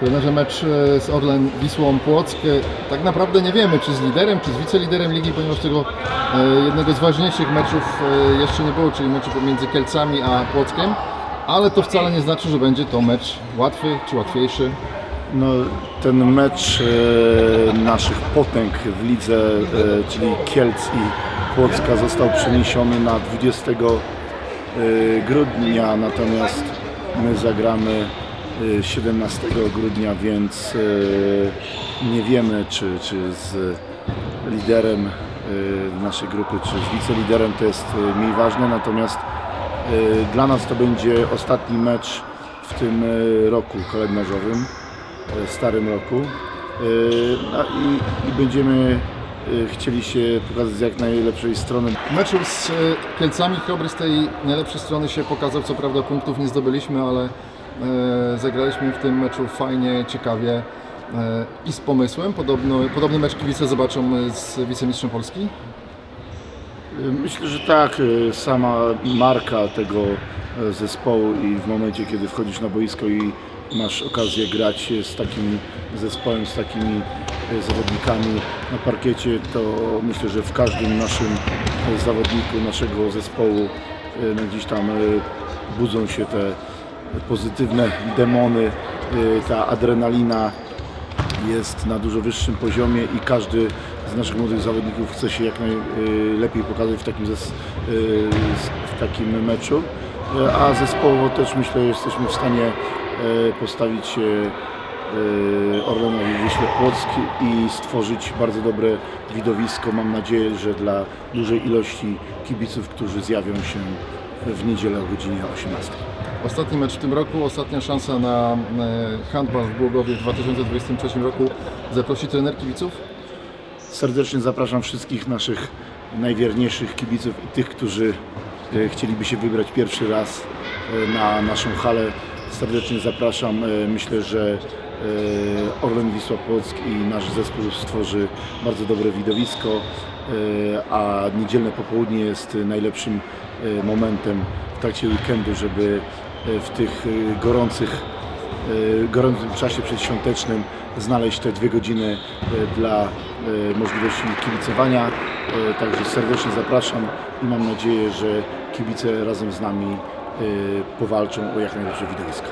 Trenerze mecz e, z Orlen Wisłą Płock. E, Tak naprawdę nie wiemy, czy z liderem, czy z wiceliderem ligi, ponieważ tego e, jednego z ważniejszych meczów jeszcze nie było, czyli meczu pomiędzy Kielcami a Płockiem. Ale to wcale nie znaczy, że będzie to mecz łatwy czy łatwiejszy. No, ten mecz e, naszych potęg w lidze, e, czyli Kielc i Płocka został przeniesiony na 20 e, grudnia, natomiast my zagramy e, 17 grudnia, więc e, nie wiemy czy, czy z liderem e, naszej grupy, czy z wiceliderem to jest e, mniej ważne, natomiast e, dla nas to będzie ostatni mecz w tym e, roku kalendarzowym e, starym roku. E, i, będziemy e, chcieli się pokazać z jak najlepszej strony. W meczu z e, Kielcami Chrobry z tej najlepszej strony się pokazał. Co prawda punktów nie zdobyliśmy, ale zagraliśmy w tym meczu fajnie, ciekawie i z pomysłem. Podobno, podobny mecz kibice zobaczą z wicemistrzem Polski. Myślę, że tak, sama marka tego zespołu i w momencie, kiedy wchodzisz na boisko i masz okazję grać z takim zespołem, z takimi e, zawodnikami na parkiecie, to myślę, że w każdym naszym e, zawodniku, naszego zespołu e, no gdzieś tam budzą się te pozytywne demony, ta adrenalina jest na dużo wyższym poziomie i każdy z naszych młodych zawodników chce się jak najlepiej pokazać w takim, w takim meczu. A zespołowo też myślę, że jesteśmy w stanie postawić się y, Orlenowi Wiśle Płock i stworzyć bardzo dobre widowisko. Mam nadzieję, że dla dużej ilości kibiców, którzy zjawią się w niedzielę o godzinie 18. Ostatni mecz w tym roku, ostatnia szansa na e, handball w Głogowie w 2023 roku. Zaprosi trener kibiców? Serdecznie zapraszam wszystkich naszych najwierniejszych kibiców i tych, którzy e, chcieliby się wybrać pierwszy raz e, na naszą halę. Serdecznie zapraszam. E, Myślę, że e, Orlen Wisła Płock i nasz zespół stworzy bardzo dobre widowisko, e, a niedzielne popołudnie jest najlepszym momentem w trakcie weekendu, żeby w tych gorących gorącym czasie przedświątecznym znaleźć te dwie godziny dla możliwości kibicowania. Także serdecznie zapraszam i mam nadzieję, że kibice razem z nami powalczą o jak najlepsze widowisko.